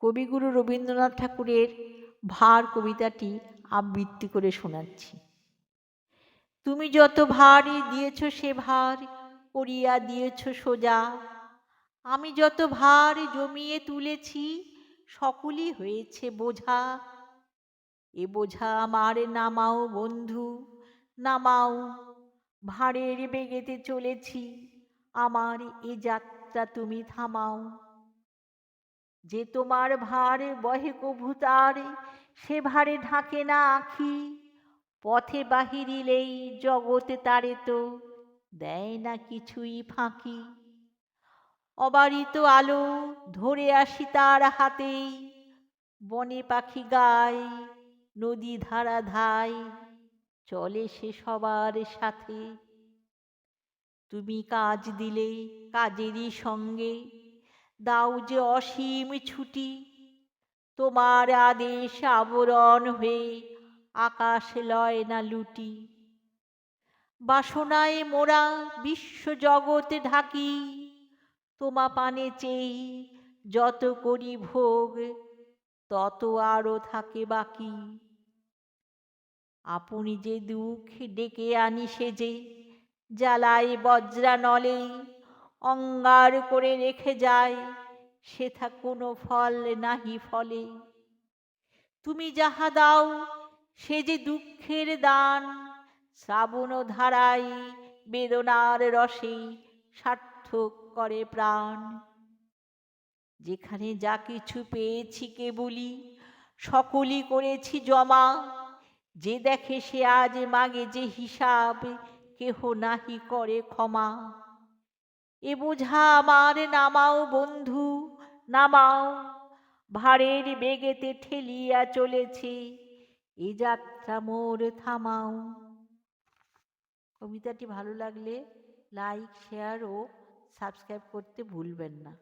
কবিগুরু রবীন্দ্রনাথ ঠাকুরের ভার কবিতাটি আবৃত্তি করে শোনাচ্ছি। তুমি যত ভারই দিয়েছ সে ভার, করিয়া দিয়েছ সোজা। আমি যত ভার জমিয়ে তুলেছি, সকলই হয়েছে বোঝা। এ বোঝা আমার নামাও বন্ধু, নামাও। ভাঁড়ের বেগেতে চলেছি, আমার এ যাত্রা তুমি থামাও। যে তোমার ভার বহে কভুতার সে ভারে ঢাকে না আখি। পথে বাহিরিলেই জগতে তারে তো, দেয় না কিছুই ফাঁকি। অবারিত আলো ধরে আসি তার হাতেই, বনে পাখি গায়, নদী ধারা ধায়, চলে সে সবার সাথে। তুমি কাজ দিলে কাজেরই সঙ্গে দাও যে অসীম ছুটি। তোমার আদেশ আবরণ হয়ে আকাশ লয় না লুটি। বাসনায় মোরা বিশ্বজগৎ ঢাকি। তোমা পানে চেয়ে যত করি ভোগ, তত আরও থাকে বাকি। আপনি যে দুঃখ ডেকে আনি সেজে, জ্বালায় বজ্রানলে অঙ্গার করে রেখে যায় সেথা কোনো ফল নাহি ফলে। তুমি যাহা দাও, সে যে দুঃখের দান, শ্রাবণ ধারায় বেদনার রসে সার্থক করে প্রাণ। যেখানে যা কিছু পেয়েছি কেবলি সকলই করেছি জমা। যে দেখে সে আজ মাগে, যে হিসাব কেহ নাহি করে ক্ষমা। এ বোঝা আমার নামাও বন্ধু, নামাও। ভাড়ের বেগেতে ঠেলিয়া চলেছে, এ যাত্রা মোর থামাও। কবিতাটি ভালো লাগলে লাইক শেয়ার ও সাবস্ক্রাইব করতে ভুলবেন না।